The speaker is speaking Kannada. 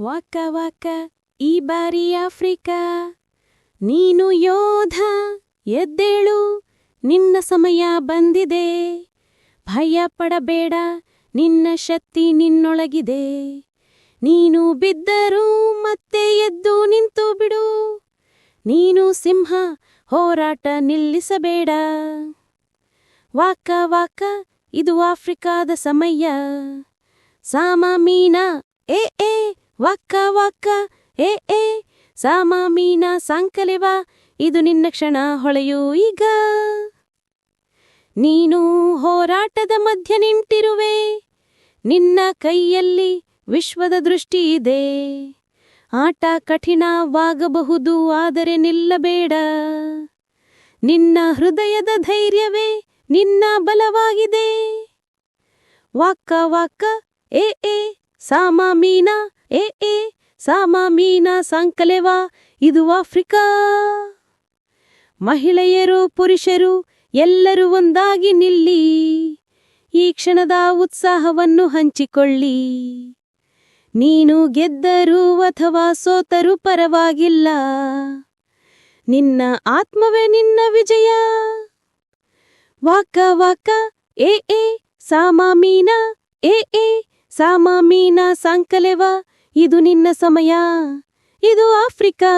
ವಾಕ ವಾಕ, ಈ ಬಾರಿ ಆಫ್ರಿಕಾ. ನೀನು ಯೋಧ, ಎದ್ದೇಳು, ನಿನ್ನ ಸಮಯ ಬಂದಿದೆ. ಭಯ ಪಡಬೇಡ, ನಿನ್ನ ಶಕ್ತಿ ನಿನ್ನೊಳಗಿದೆ. ನೀನು ಬಿದ್ದರೂ ಮತ್ತೆ ಎದ್ದು ನಿಂತು ಬಿಡು. ನೀನು ಸಿಂಹ, ಹೋರಾಟ ನಿಲ್ಲಿಸಬೇಡ. ವಾಕ ವಾಕ, ಇದು ಆಫ್ರಿಕಾದ ಸಮಯ. ಸಾಮ ಮೀನಾ, ಏ ವಾಕ ವಕ್ಕ, ಏ ಏ, ಸಾಮ ಮೀನಾ ಸಾಂಕಲೆವ ಇದು ನಿನ್ನ ಕ್ಷಣ ಹೊಳೆಯೂ ಈಗ. ನೀನು ಹೋರಾಟದ ಮಧ್ಯ ನಿಂತಿರುವೆ, ನಿನ್ನ ಕೈಯಲ್ಲಿ ವಿಶ್ವದ ದೃಷ್ಟಿ ಇದೆ. ಆಟ ಕಠಿಣವಾಗಬಹುದು, ಆದರೆ ನಿಲ್ಲಬೇಡ. ನಿನ್ನ ಹೃದಯದ ಧೈರ್ಯವೇ ನಿನ್ನ ಬಲವಾಗಿದೆ. ವಾಕ್ಕ ವಾಕ್ಕ, ಏ ಏ, ಸಾಮ ಮೀನಾ ಏ ಏ, ಸಾಮ ಮೀನ ಸಂಕಲೆವ ಇದು ಆಫ್ರಿಕಾ ಮಹಿಳೆಯರು, ಪುರುಷರು, ಎಲ್ಲರೂ ಒಂದಾಗಿ ನಿಲ್ಲಿ. ಈ ಕ್ಷಣದ ಉತ್ಸಾಹವನ್ನು ಹಂಚಿಕೊಳ್ಳಿ. ನೀನು ಗೆದ್ದರೂ ಅಥವಾ ಸೋತರೂ ಪರವಾಗಿಲ್ಲ. ನಿನ್ನ ಆತ್ಮವೇ ನಿನ್ನ ವಿಜಯ. ವಾಕ ವಾಕ, ಏ ಏ, ಸಾಮ ಮೀನ, ಏ ಏ, ಸಾಮ ಮೀನ ಸಾಂಕಲೆವ ಇದು ನಿನ್ನ ಸಮಯ ಇದು ಆಫ್ರಿಕಾ